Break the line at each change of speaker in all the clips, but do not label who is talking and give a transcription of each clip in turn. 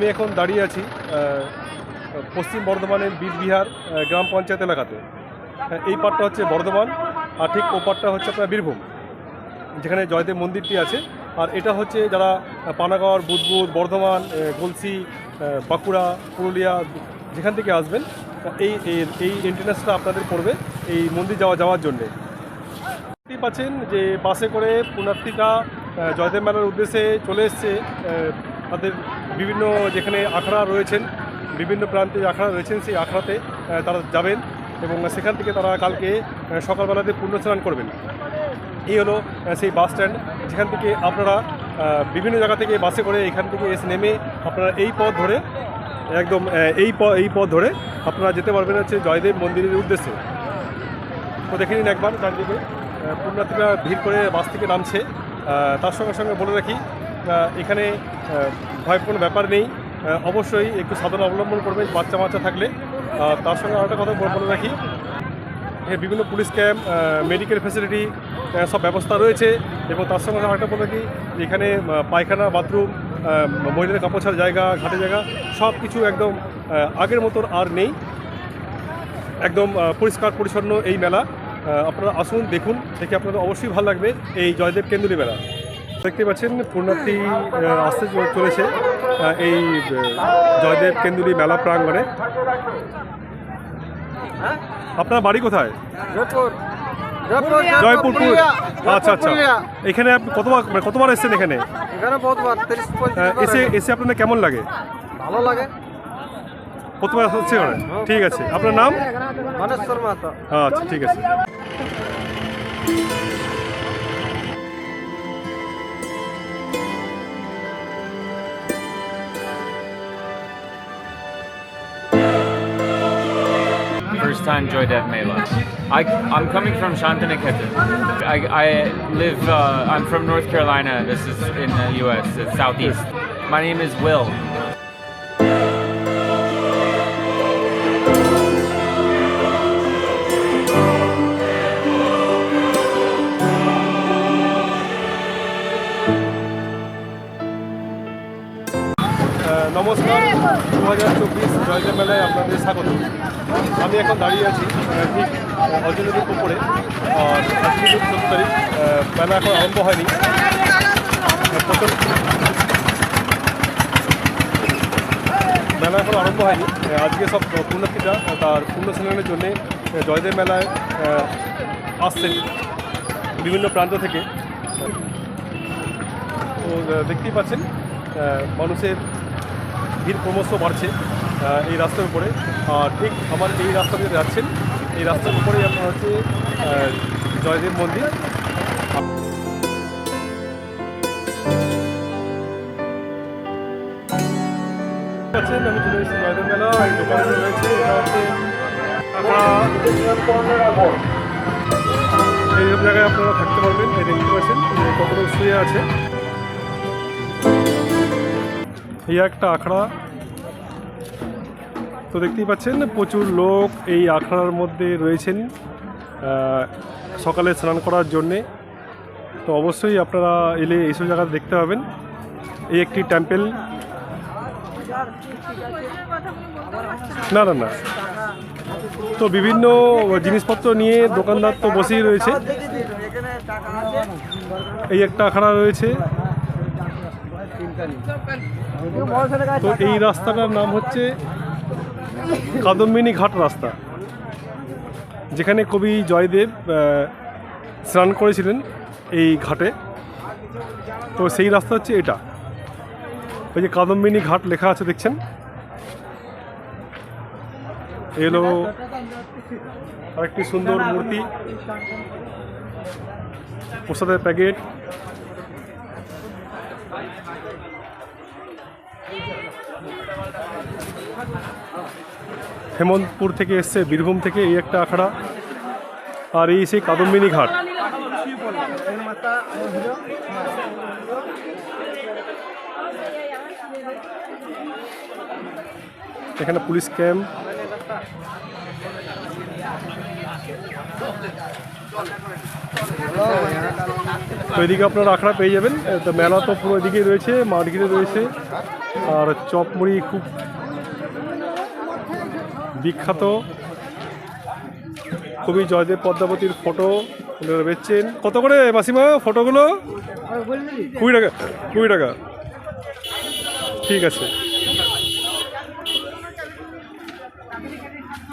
আমি এখন দাঁড়িয়ে আছি পশ্চিম বর্ধমানের বীরবিহার গ্রাম পঞ্চায়েত এলাকাতে। এই পাটটা হচ্ছে বর্ধমান আর ঠিক ও পাটটা হচ্ছে আপনার বীরভূম যেখানে জয়দেব মন্দিরটি আছে। আর এটা হচ্ছে যারা পানাগড় বুদবুদ বর্ধমান গলসি বাঁকুড়া পুরুলিয়া যেখান থেকে আসবেন এই এই- এন্ট্রেন্সটা আপনাদের পড়বে এই মন্দির যাওয়া যাওয়ার জন্যে। দেখতেই পাচ্ছেন যে বাসে করে আহ, জয়দেব মেলার উদ্দেশ্যে চলে এসছে তাদের বিভিন্ন যেখানে আখড়া রয়েছেন, বিভিন্ন প্রান্তে আখড়া রয়েছেন, সেই আখড়াতে তারা যাবেন এবং সেখান থেকে তারা কালকে সকালবেলাতে পুণ্য স্নান করবেন। এই হলো সেই বাস স্ট্যান্ড। যেখান থেকে আপনারা বিভিন্ন জায়গা থেকে বাসে করে এখান থেকে এসে নেমে আপনারা এই পথ ধরে, একদম এই পথ এই পথ ধরে আপনারা যেতে পারবেন হচ্ছে জয়দেব মন্দিরের উদ্দেশ্যে। তো দেখে নিন একবার ডান দিকে পুণ্যার্থীরা ভিড় করে বাস থেকে নামছে। তার সঙ্গে সঙ্গে বলে রাখি এখানে ভয় কোনো ব্যাপার নেই। অবশ্যই একটু সাবধান অবলম্বন করবেন বাচ্চা বাচ্চা থাকলে। তার সঙ্গে আরেকটা কথা বলে- রাখি। বিভিন্ন পুলিশ ক্যাম্প মেডিকেল ফ্যাসিলিটি সব ব্যবস্থা রয়েছে। এবং তার সঙ্গে আরেকটা বলে রাখি, এখানে পায়খানা, বাথরুম মহিলাদের কাপড় জায়গা ঘাটের জায়গা, সব কিছু একদম আগের মতন আর নেই। একদম পরিষ্কার পরিচ্ছন্ন এই মেলা। আপনারা আসুন, দেখুন। দেখে আপনাদের অবশ্যই ভালো লাগবে এই জয়দেব কেন্দুলি মেলা। দেখতে পাচ্ছেন পূর্ণার্থী আসতে চলেছে এই জয়দেব কেন্দুলি মেলা প্রাঙ্গণে। আপনার বাড়ি কোথায়?
জয়পুর।
আচ্ছা আচ্ছা। এখানে আপনি কতবার মানে কতবার এসেছেন এখানে?
বার
এসে এসে আপনাদের কেমন লাগে?
ভালো লাগে।
প্রথমবার হচ্ছে ঠিক আছে। আপনার নাম?
মানেশ্বর মাতা
আচ্ছা ঠিক আছে।
First time Joy Dev Mela. I, I'm coming from Shantiniketan. I, I live, uh, I'm from North Carolina. This is in the US, it's southeast. My name is Will.
আহ, নমস্কার দু হাজার চব্বিশ জয়দেব মেলায় আপনাদের স্বাগত আমি এখন দাঁড়িয়ে আছি ঠিক অজনদীর উপরে। আর আজকে তারিখ মেলা এখন আরম্ভ হয়নি। মেলা এখন আরম্ভ হয়নি। আজকে সব পুণ্যার্থীরা তার পুণ্য স্নানের জন্যে জয়দেব মেলায় আসছেন বিভিন্ন প্রান্ত থেকে। তো দেখতেই পাচ্ছেন মানুষের ভিড় ক্রমশ বাড়ছে। এই রাস্তার উপরে। ঠিক আমার এই রাস্তা দিয়ে যাচ্ছেন, এই রাস্তার উপরেই আপনার হচ্ছে জয়দেব মন্দির। আছেন, আমি মেলা, এই এইসব জায়গায় আপনারা থাকতে পারবেন, এই দেখতে পাচ্ছেন, এই শুয়ে আছে। এই একটা আখড়া তো দেখতেই পাচ্ছেন, প্রচুর লোক এই আখড়ার মধ্যে রয়েছেন সকালে স্নান করার জন্যে। তো অবশ্যই আপনারা এলে এইসব জায়গা দেখতে পাবেন। এই একটি টেম্পেল না না না। তো বিভিন্ন জিনিসপত্র নিয়ে দোকানদার তো বসেই রয়েছে। এই একটা আখড়া রয়েছে। তো এই রাস্তাটার নাম হচ্ছে কাদম্বিনী ঘাট রাস্তা। যেখানে কবি জয়দেব স্নান করেছিলেন এই ঘাটে। তো সেই রাস্তা হচ্ছে এটা। ওই যে কাদম্বিনী ঘাট লেখা আছে, দেখছেন? এলো আরেকটি সুন্দর মূর্তি। প্রসাদের প্যাকেট। হেমন্তপুর থেকে এসছে, বীরভূম থেকে এই একটা আখড়া। আর এই সেই কাদম্বিনী ঘাট। এখানে পুলিশ ক্যাম্প। তো এদিকে আপনারা আখড়া পেয়ে যাবেন। তো মেলা তো পুরো এদিকেই রয়েছে, মাঠ রয়েছে। আর চপমুড়ি খুব বিখ্যাত। কবি জয়দেব পদ্মাবতীর ফটো বেচছেন। কত করে মাসিমা ফটোগুলো? কুড়ি টাকা কুড়ি টাকা। ঠিক আছে।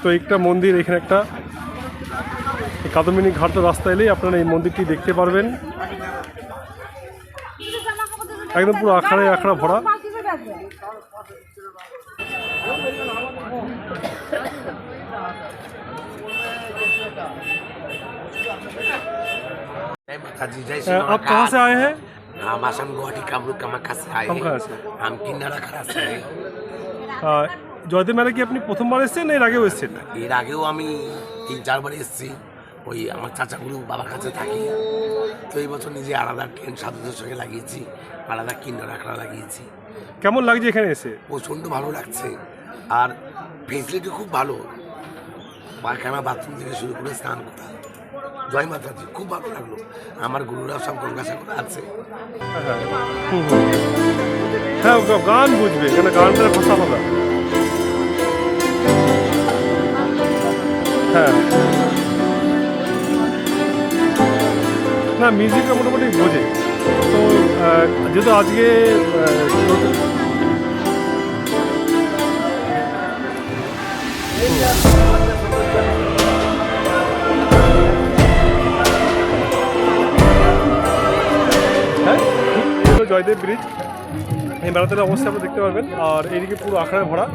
তো একটা মন্দির, এখানে একটা এই কাদম্বিনী ঘাট রাস্তা এলেই আপনারা এই মন্দিরটি দেখতে পারবেন। একদম পুরো আখড়ায় আখড়া ভরা।
जय माता दी जय
अ,
श्री
आप कहाँ से आए हैं
हम आसाम गुवाहाटी कामरूप कामाख्या से आए
हम कहाँ
हैं
से?
हम किन्नारा खड़ा से आए
আহ, জয়দেব মেলা কি আপনি প্রথমবার এসেছেন না এর আগেও এসেছেন
এর আগেও আমি তিন চারবার এসেছি ওই আমার চাচাগুলো বাবার কাছে থাকি তো এই বছর নিজে আলাদা ট্রেন সাধুদের সঙ্গে লাগিয়েছি আলাদা কিন্নারা খাড়া লাগিয়েছি
কেমন লাগছে এখানে এসে
প্রচণ্ড ভালো লাগছে আর ফেসিলিটি খুব ভালো পায়খানা বাথরুম থেকে শুরু করে স্নান করা জয় মাতাজি খুব ভালো লাগল। আমার গুরুরা সব গঙ্গাসাগর আছে।
হ্যাঁ গান বুঝবে কেন গানটার ভাষা আলাদা হ্যাঁ। না মিউজিকটা মোটামুটি বোঝে। তো যেহেতু আজকে আহ, জয়দেব ব্রিজ। এই মেলাতে অবশ্যই আপনি দেখতে পারবেন। আর এইদিকে পুরো আখড়ায় ভরা।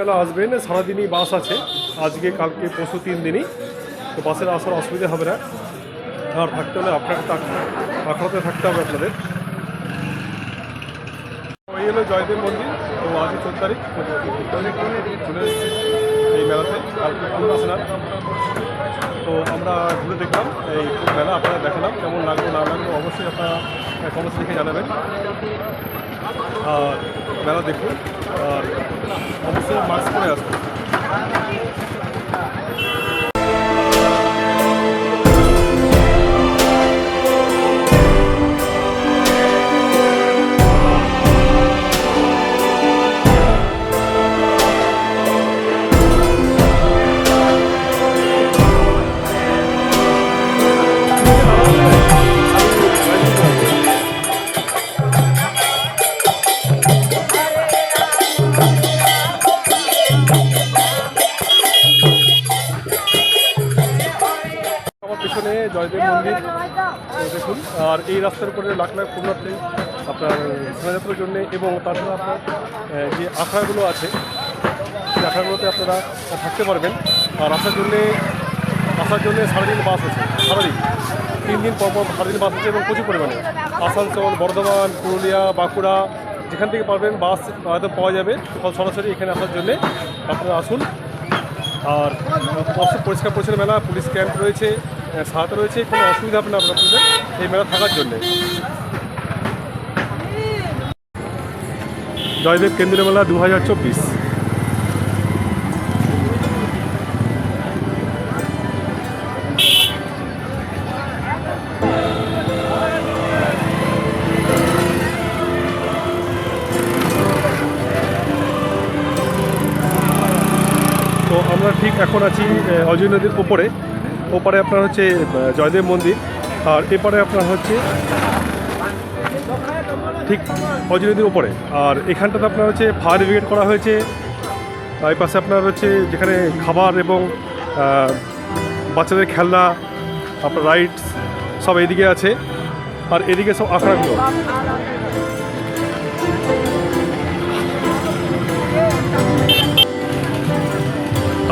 মেলা আসবেন, সারাদিনই বাস আছে। আজকে, কালকে, পরশু তিন দিনই। তো বাসের আসার অসুবিধা হবে না। আর থাকতে হলে আপনাকে আখড়াতে থাকতে হবে আপনাদের। এই হলো জয়দেব মন্দির। তো আজকে চোদ্দ তারিখ। চলে এসেছি এই মেলাতে। কালকে পূর্ণ স্নান তো আমরা ঘুরে দেখলাম এই মেলা। আপনারা দেখালাম কেমন লাগল, না লাগল অবশ্যই আপনারা কমেন্টস লিখে জানাবেন। মেলা দেখুন আর অবশ্যই মাস্ক পরে আসবেন জয়দেব মন্দির। দেখুন, আর এই রাস্তার উপরে লাখ লাখ পুণ্যার্থী আপনার শোভাযাত্রার জন্য, এবং তাছাড়া আপনার যে আখড়াগুলো আছে, সেই আখড়াগুলোতে আপনারা থাকতে পারবেন। আর আসার জন্যে আসার জন্যে সারাদিন বাস আছে, সারাদিন। তিন দিন পর পর সারাদিন বাস আছে, এবং প্রচুর পরিমাণে। আসানসোল, বর্ধমান, পুরুলিয়া, বাঁকুড়া, যেখান থেকে পারবেন বাস হয়তো পাওয়া যাবে সরাসরি এখানে আসার জন্যে আপনারা আসুন। আর পরিষ্কার পরিচ্ছন্ন মেলা, পুলিশ ক্যাম্প রয়েছে সাহায্য রয়েছে কোনো অসুবিধা হবে না আপনাদের এই মেলা থাকার জন্যে। জয়দেব কেন্দ্রীয় মেলা দু হাজার চব্বিশ। তো আমরা ঠিক এখন আছি অজয় নদীর ওপরে ওপারে আপনার হচ্ছে জয়দেব মন্দির, আর এপারে আপনার হচ্ছে ঠিক অজয় ওপরে। আর এখানটাতে আপনার হচ্ছে ফায়ার ব্রিগেড করা হয়েছে। এই পাশে আপনার হচ্ছে যেখানে খাবার এবং বাচ্চাদের খেলনা, আপনার রাইডস সব এইদিকে আছে। আর এদিকে সব আখড়াগুলো।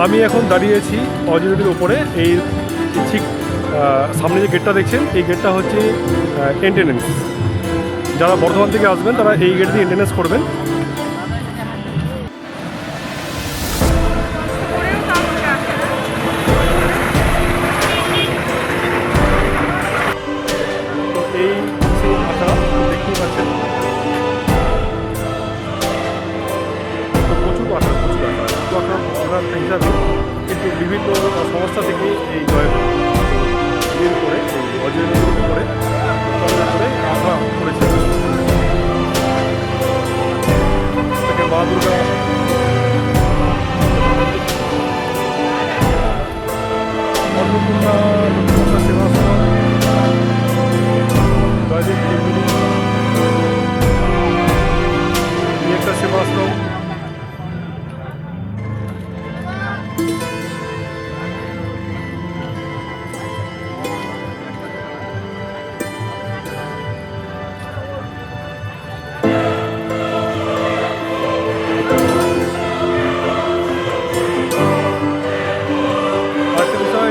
আমি এখন দাঁড়িয়েছি অজয় নদীর ওপরে। এই ঠিক সামনে যে গেটটা দেখছেন, এই গেটটা হচ্ছে এন্টেনেন্স যারা বর্ধমান থেকে আসবেন, তারা এই গেট দিয়ে এন্টেনেন্স করবেন।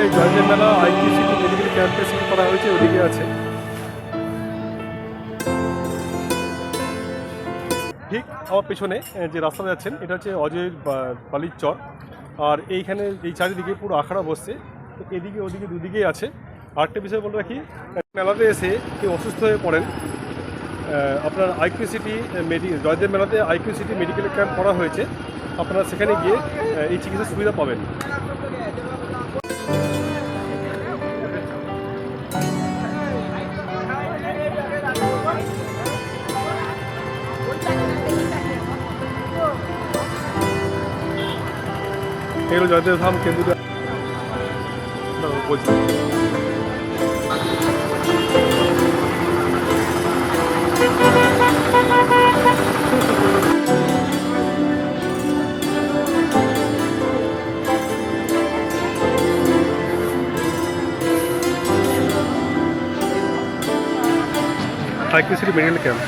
এই জয়দেব মেলা আইটি সিটি মেডিকেল শুরু করা হয়েছে, ওদিকে আছে। ঠিক আমার পেছনে যে রাস্তা যাচ্ছেন, এটা হচ্ছে অজয় বালির চর। আর এইখানে এই চারিদিকে পুরো আখড়া বসছে। এদিকে, ওদিকে দুদিকেই আছে। আরেকটা বিষয় বলে রাখি, মেলাতে এসে কেউ অসুস্থ হয়ে পড়েন আপনার আইকিউ সিটি মেডি, জয়দেব মেলাতে আইকিউ সিটি মেডিকেল ক্যাম্প করা হয়েছে। আপনারা সেখানে গিয়ে এই চিকিৎসার সুবিধা পাবেন। 걔를 저한테 사면 걔들이 나 뭐지? IQ city medical camp.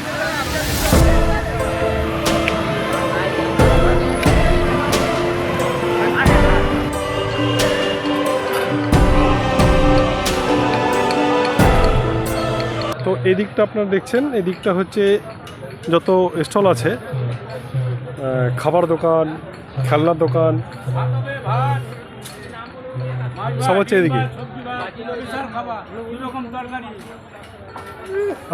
তো এই দিকটা আপনারা দেখছেন, এই দিকটা হচ্ছে যত স্টল আছে খাবার দোকান, খেলনার দোকান, সব হচ্ছে এদিকে।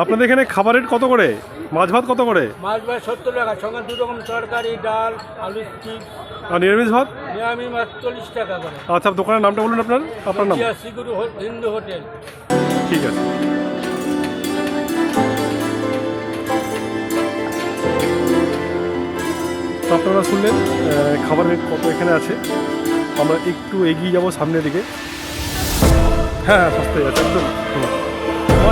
আপনাদের এখানে খাবারের কত করে? মাছ ভাত কত করে?
মাছ ভাত সত্তর টাকা সঙ্গে দু রকম তরকারি ডাল আলু চিপস
আর নিরামিষ ভাত?
নিরামিষ মাছ চল্লিশ টাকা করে।
আচ্ছা দোকানের নামটা বলুন আপনার আপনার নাম।
সিগুরু হিন্দু হোটেল।
ঠিক আছে। আপনারা শুনলেন খাবারের রেট কত এখানে আছে। আমরা একটু এগিয়ে যাব সামনের দিকে। হ্যাঁ হ্যাঁ সস্তায় আছে একদম। তো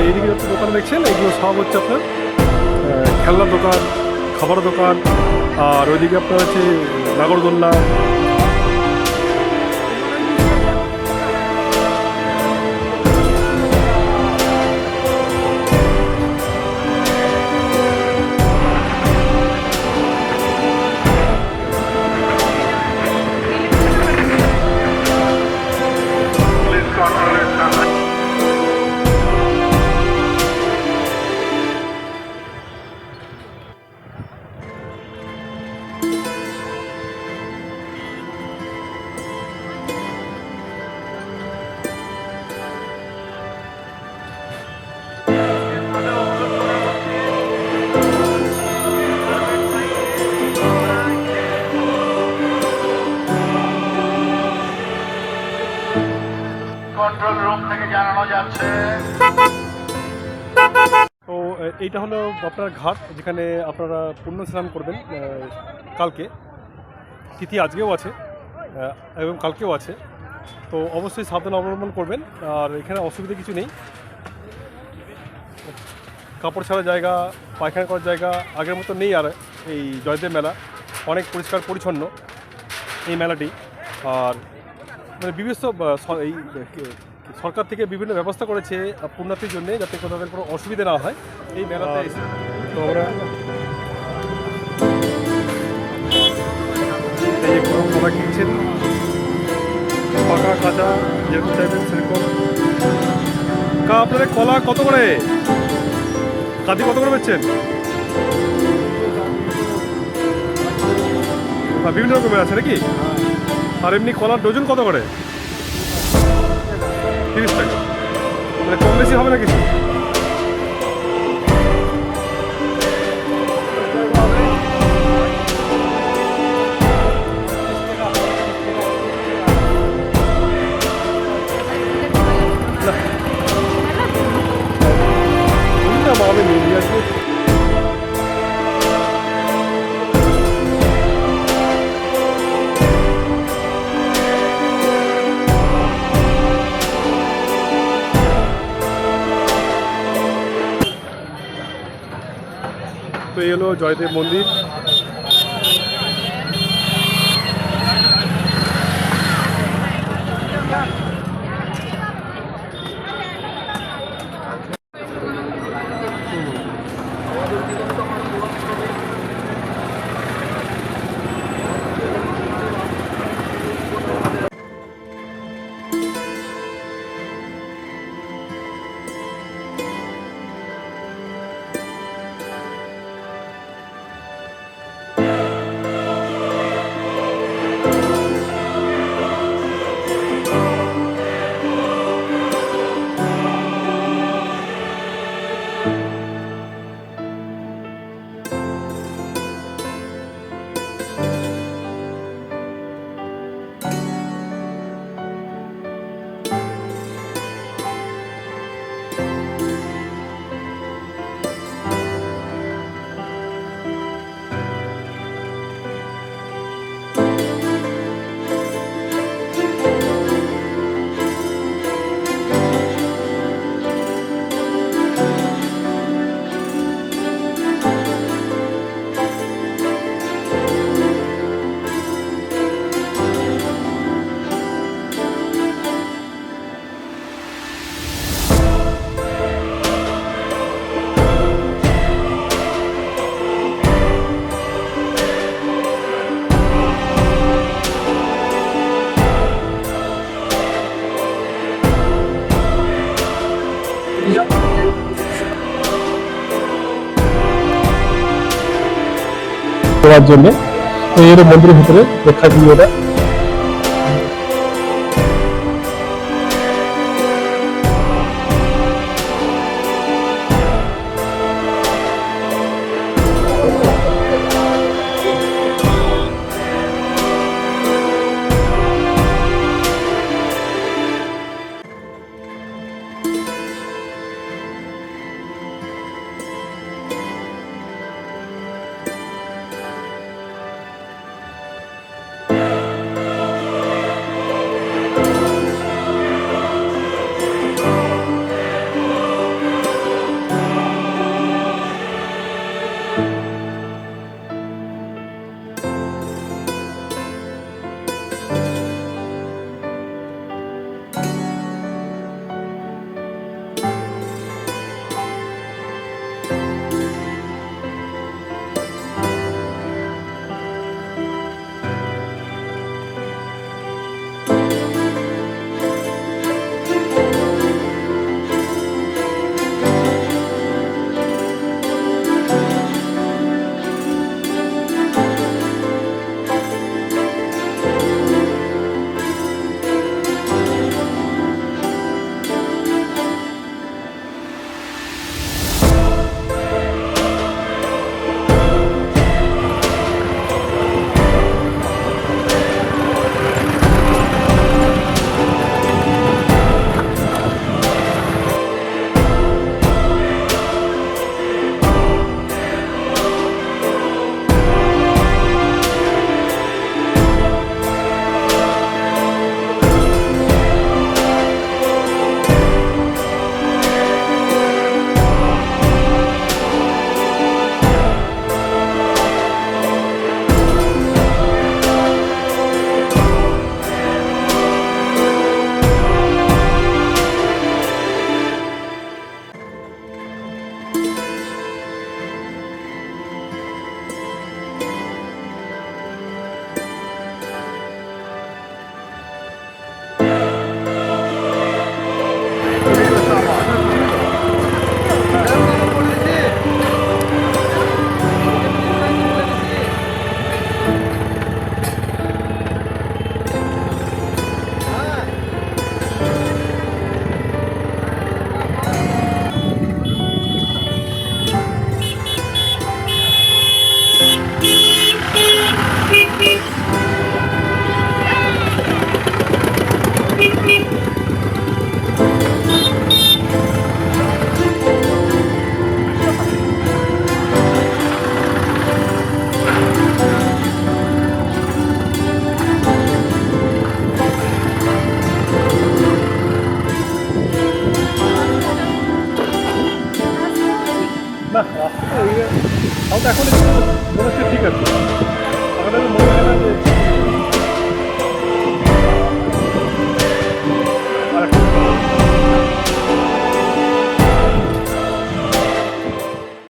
এইদিকে দোকান। দেখছেন এগুলো সব হচ্ছে আপনার খেলনার দোকান খাবার দোকান আর ওইদিকে আপনার হচ্ছে নাগরদোল্লা এইটা হলো আপনার ঘাট, যেখানে আপনারা পুণ্য স্নান করবেন কালকে। তিথি আজকেও আছে এবং কালকেও আছে। তো অবশ্যই সাবধান অবলম্বন করবেন, আর এখানে অসুবিধা কিছু নেই। কাপড় ছাড়া জায়গা, পায়খানা করার জায়গা আগের মতো নেই আর এই জয়দেব মেলা। অনেক পরিষ্কার পরিচ্ছন্ন এই মেলাটি। আর মানে বিভিন্ন এই সরকার থেকে বিভিন্ন ব্যবস্থা করেছে পুণ্যার্থীর জন্য যাতে কোথাও কোনো অসুবিধা না হয়। এই মেলাতে এসে। তো আমরা কাঁচা কা, আপনাদের কলা কত করে? কাদি কত করে বেচছেন? বিভিন্ন রকমের আছে নাকি? আর এমনি কলার ডজন কত করে? তিরিশ টাকা মানে কম বেশি হবে না কিছু? এই হলো জয়দেব মন্দির।
দেওয়ার জন্য। তো এর মন্দিরের ভিতরে প্রেক্ষাগৃহ